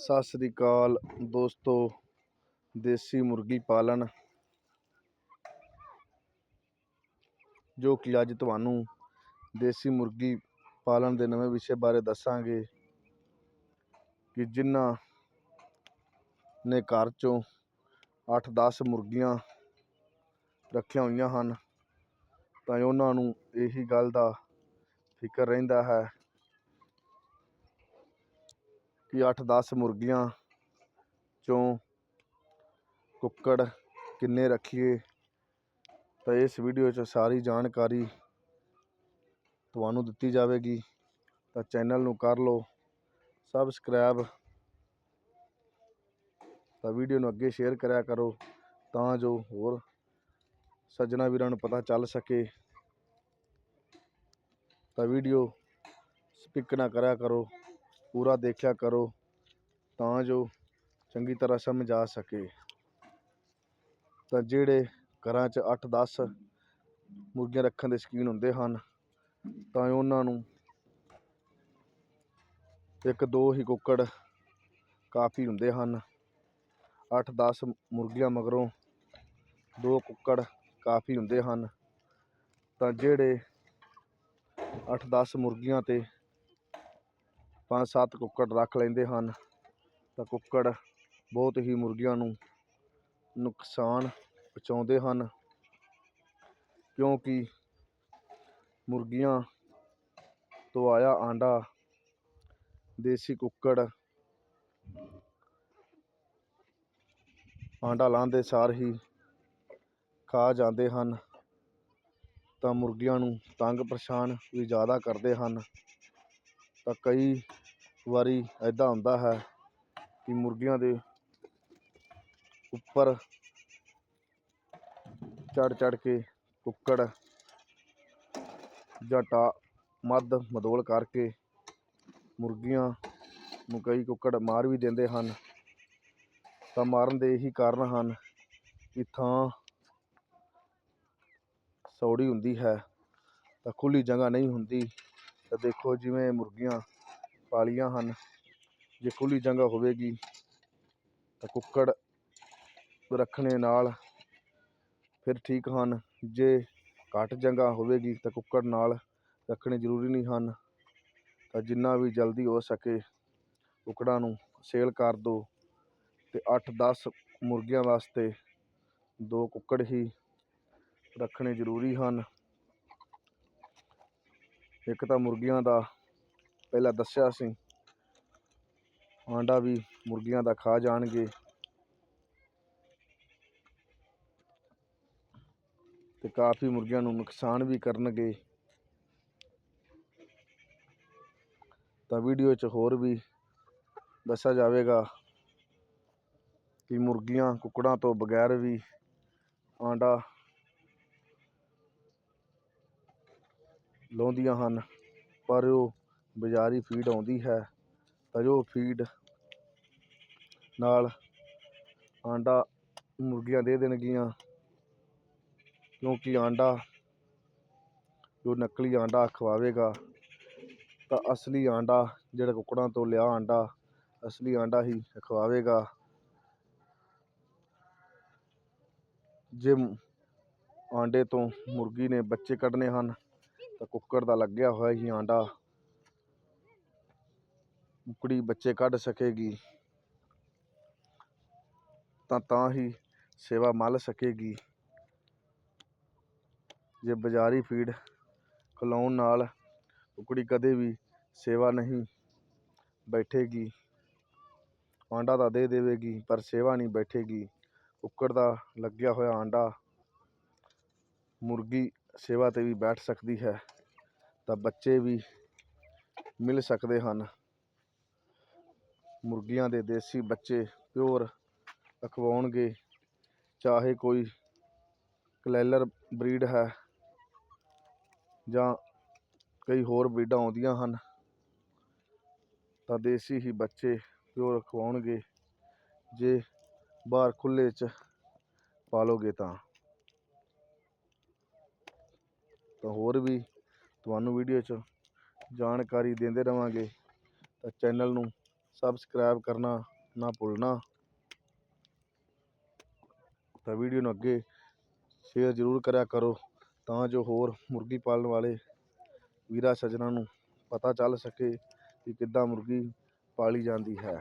ਸਤਿ ਸ੍ਰੀ ਅਕਾਲ ਦੋਸਤੋ, ਦੇਸੀ ਮੁਰਗੀ ਪਾਲਣ। ਜੋ ਕਿ ਅੱਜ ਤੁਹਾਨੂੰ ਦੇਸੀ ਮੁਰਗੀ ਪਾਲਣ ਦੇ ਨਵੇਂ ਵਿਸ਼ੇ ਬਾਰੇ ਦੱਸਾਂਗੇ ਕਿ ਜਿਨ੍ਹਾਂ ਨੇ ਘਰ 'ਚੋਂ 8-10 ਮੁਰਗੀਆਂ ਰੱਖੀਆਂ ਹੋਈਆਂ ਹਨ, ਤਾਂ ਉਹਨਾਂ ਨੂੰ ਇਹੀ ਗੱਲ ਦਾ ਫਿਕਰ ਰਹਿੰਦਾ ਹੈ ਕਿ 8-10 ਮੁਰਗੀਆਂ 'ਚੋਂ ਕੁੱਕੜ ਕਿੰਨੇ ਰੱਖੀਏ? ਤਾਂ ਇਸ ਵੀਡੀਓ 'ਚ ਸਾਰੀ ਜਾਣਕਾਰੀ ਤੁਹਾਨੂੰ ਦਿੱਤੀ ਜਾਵੇਗੀ। ਤਾਂ ਚੈਨਲ ਨੂੰ ਕਰ ਲਓ ਸਬਸਕ੍ਰਾਈਬ ਤਾਂ ਵੀਡੀਓ ਨੂੰ ਅੱਗੇ ਸ਼ੇਅਰ ਕਰਿਆ ਕਰੋ, ਤਾਂ ਜੋ ਹੋਰ ਸੱਜਣਾ ਵੀਰਾਂ ਨੂੰ ਪਤਾ ਚੱਲ ਸਕੇ। ਤਾਂ ਵੀਡੀਓ ਸਪਿਕ ਨਾ ਕਰਿਆ ਕਰੋ। ਪੂਰਾ ਦੇਖਿਆ ਕਰੋ, ਤਾਂ ਜੋ ਚੰਗੀ ਤਰ੍ਹਾਂ ਸਮਝ ਆ ਸਕੇ। ਤਾਂ ਜਿਹੜੇ ਘਰਾਂ 'ਚ 8-10 ਮੁਰਗੀਆਂ ਰੱਖਣ ਦੇ ਸ਼ੌਕੀਨ ਹੁੰਦੇ ਹਨ, ਤਾਂ ਉਹਨਾਂ ਨੂੰ ਇੱਕ ਦੋ ਹੀ ਕੁੱਕੜ ਕਾਫੀ ਹੁੰਦੇ ਹਨ। 8-10 ਮੁਰਗੀਆਂ ਮਗਰੋਂ ਦੋ ਕੁੱਕੜ ਕਾਫੀ ਹੁੰਦੇ ਹਨ। ਤਾਂ ਜਿਹੜੇ 8-10 ਮੁਰਗੀਆਂ ਤੇ ਪੰਜ ਸੱਤ ਕੁੱਕੜ ਰੱਖ ਲੈਂਦੇ ਹਨ। ਤਾਂ ਕੁੱਕੜ ਬਹੁਤ ਹੀ ਮੁਰਗੀਆਂ ਨੂੰ ਨੁਕਸਾਨ ਪਹੁੰਚਾਉਂਦੇ ਹਨ। ਕਿਉਂਕਿ ਮੁਰਗੀਆਂ ਤੋਂ ਆਇਆ ਆਂਡਾ, ਦੇਸੀ ਕੁੱਕੜ, ਆਂਡਾ ਲਾਉਂਦੇ ਸਾਰ ਹੀ ਖਾ ਜਾਂਦੇ ਹਨ। ਤਾਂ ਮੁਰਗੀਆਂ ਨੂੰ ਤੰਗ ਪਰੇਸ਼ਾਨ ਵੀ ਜ਼ਿਆਦਾ ਕਰਦੇ ਹਨ। ਤਾਂ ਕਈ ਵਾਰੀ ਐਦਾਂ ਹੁੰਦਾ ਹੈ ਕਿ ਮੁਰਗੀਆਂ ਦੇ ਉੱਪਰ ਚੜ ਚੜ ਕੇ ਕੁੱਕੜ ਜਾਂ ਟਾ, ਮੱਧ ਮਦੋਲ ਕਰਕੇ ਮੁਰਗੀਆਂ ਨੂੰ ਕਈ ਕੁੱਕੜ ਮਾਰ ਵੀ ਦਿੰਦੇ ਹਨ। ਤਾਂ ਮਾਰਨ ਦੇ ਇਹੀ ਕਾਰਨ ਹਨ ਕਿ ਥਾਂ ਸੌੜੀ ਹੁੰਦੀ ਹੈ, ਤਾਂ ਖੁੱਲ੍ਹੀ ਜਗ੍ਹਾ ਨਹੀਂ ਹੁੰਦੀ। ਤਾਂ ਦੇਖੋ ਜਿਵੇਂ ਮੁਰਗੀਆਂ ਪਾਲੀਆਂ ਹਨ। ਜੇ ਖੁੱਲ੍ਹੀ ਜਗ੍ਹਾ ਹੋਵੇਗੀ ਤਾਂ ਕੁੱਕੜ ਰੱਖਣੇ ਨਾਲ ਫਿਰ ਠੀਕ ਹਨ। ਜੇ ਘੱਟ ਜਗ੍ਹਾ ਹੋਵੇਗੀ ਤਾਂ ਕੁੱਕੜ ਨਾਲ ਰੱਖਣੇ ਜ਼ਰੂਰੀ ਨਹੀਂ ਹਨ। ਤਾਂ ਜਿੰਨਾ ਵੀ ਜਲਦੀ ਹੋ ਸਕੇ ਕੁੱਕੜਾਂ ਨੂੰ ਸੇਲ ਕਰ ਦਿਓ ਅਤੇ 8-10 ਮੁਰਗੀਆਂ ਵਾਸਤੇ ਦੋ ਕੁੱਕੜ ਹੀ ਰੱਖਣੇ ਜ਼ਰੂਰੀ ਹਨ। ਇੱਕ ਤਾਂ ਮੁਰਗੀਆਂ ਦਾ ਪਹਿਲਾਂ ਦੱਸਿਆ ਸੀ। ਆਂਡਾ ਵੀ ਮੁਰਗੀਆਂ ਦਾ ਖਾ ਜਾਣਗੇ। ਤੇ ਕਾਫੀ ਮੁਰਗੀਆਂ ਨੂੰ ਨੁਕਸਾਨ ਵੀ ਕਰਨਗੇ। ਤਾਂ ਵੀਡੀਓ 'ਚ ਹੋਰ ਵੀ ਦੱਸਿਆ ਜਾਵੇਗਾ ਕਿ ਮੁਰਗੀਆਂ ਕੁੱਕੜਾਂ ਤੋਂ ਬਗੈਰ ਵੀ ਆਂਡਾ ਲਾਉਂਦੀਆਂ ਹਨ, ਪਰ ਉਹ ਬਜ਼ਾਰੀ ਫੀਡ ਆਉਂਦੀ ਹੈ, ਤਾਂ ਜੋ ਫੀਡ ਨਾਲ ਆਂਡਾ ਮੁਰਗੀਆਂ ਦੇ ਦੇਣਗੀਆਂ, ਕਿਉਂਕਿ ਆਂਡਾ ਜੋ ਨਕਲੀ ਆਂਡਾ ਖਵਾਵੇਗਾ, ਤਾਂ ਅਸਲੀ ਆਂਡਾ ਜਿਹੜਾ ਕੁੱਕੜਾਂ ਤੋਂ ਲਿਆ ਆਂਡਾ, ਅਸਲੀ ਆਂਡਾ ਹੀ ਖਵਾਵੇਗਾ। ਜੇ ਆਂਡੇ ਤੋਂ ਮੁਰਗੀ ਨੇ ਬੱਚੇ ਕੱਢਣੇ ਹਨ, ਤਾਂ ਕੁੱਕੜ ਦਾ ਲੱਗਿਆ ਹੋਇਆ ਹੀ ਆਂਡਾ ਕੁਕੜੀ ਬੱਚੇ ਕੱਢ ਸਕੇਗੀ, ਤਾਂ ਤਾਂ ਹੀ ਸੇਵਾ ਮੱਲ ਸਕੇਗੀ। ਜੇ ਬਾਜ਼ਾਰੀ ਫੀਡ ਖਿਲਾਉਣ ਨਾਲ ਕੁਕੜੀ ਕਦੇ ਵੀ ਸੇਵਾ ਨਹੀਂ ਬੈਠੇਗੀ, ਆਂਡਾ ਤਾਂ ਦੇ ਦੇਵੇਗੀ, ਪਰ ਸੇਵਾ ਨਹੀਂ ਬੈਠੇਗੀ। ਕੁੱਕੜ ਦਾ ਲੱਗਿਆ ਹੋਇਆ ਆਂਡਾ ਮੁਰਗੀ ਸੇਵਾ 'ਤੇ ਵੀ ਬੈਠ ਸਕਦੀ ਹੈ, ਤਾਂ ਬੱਚੇ ਵੀ ਮਿਲ ਸਕਦੇ ਹਨ। ਮੁਰਗੀਆਂ ਦੇ ਦੇਸੀ ਬੱਚੇ ਪਿਓਰ ਅਖਵਾਉਣਗੇ। ਚਾਹੇ ਕੋਈ ਕਲੈਲਰ ਬਰੀਡ ਹੈ ਜਾਂ ਕਈ ਹੋਰ ਬਰੀਡਾਂ ਆਉਂਦੀਆਂ ਹਨ, ਤਾਂ ਦੇਸੀ ਹੀ ਬੱਚੇ ਪਿਓਰ ਖਵਾਉਣਗੇ ਜੇ ਬਾਹਰ ਖੁੱਲ੍ਹੇ 'ਚ ਪਾਲੋਗੇ ਤਾਂ। ਤਾਂ ਹੋਰ ਵੀ ਤੁਹਾਨੂੰ ਵੀਡੀਓ 'ਚ ਜਾਣਕਾਰੀ ਦਿੰਦੇ ਰਵਾਂਗੇ। ਤਾਂ ਚੈਨਲ ਨੂੰ ਸਬਸਕ੍ਰਾਈਬ ਕਰਨਾ ਨਾ ਭੁੱਲਣਾ। ਤਾਂ ਵੀਡੀਓ ਨੂੰ ਅੱਗੇ ਸ਼ੇਅਰ ਜ਼ਰੂਰ ਕਰਿਆ ਕਰੋ ਤਾਂ ਜੋ ਹੋਰ ਮੁਰਗੀ ਪਾਲਣ ਵਾਲੇ ਵੀਰਾਂ ਸੱਜਣਾਂ ਨੂੰ ਪਤਾ ਚੱਲ ਸਕੇ ਕਿ ਕਿੱਦਾਂ ਮੁਰਗੀ ਪਾਲੀ ਜਾਂਦੀ ਹੈ।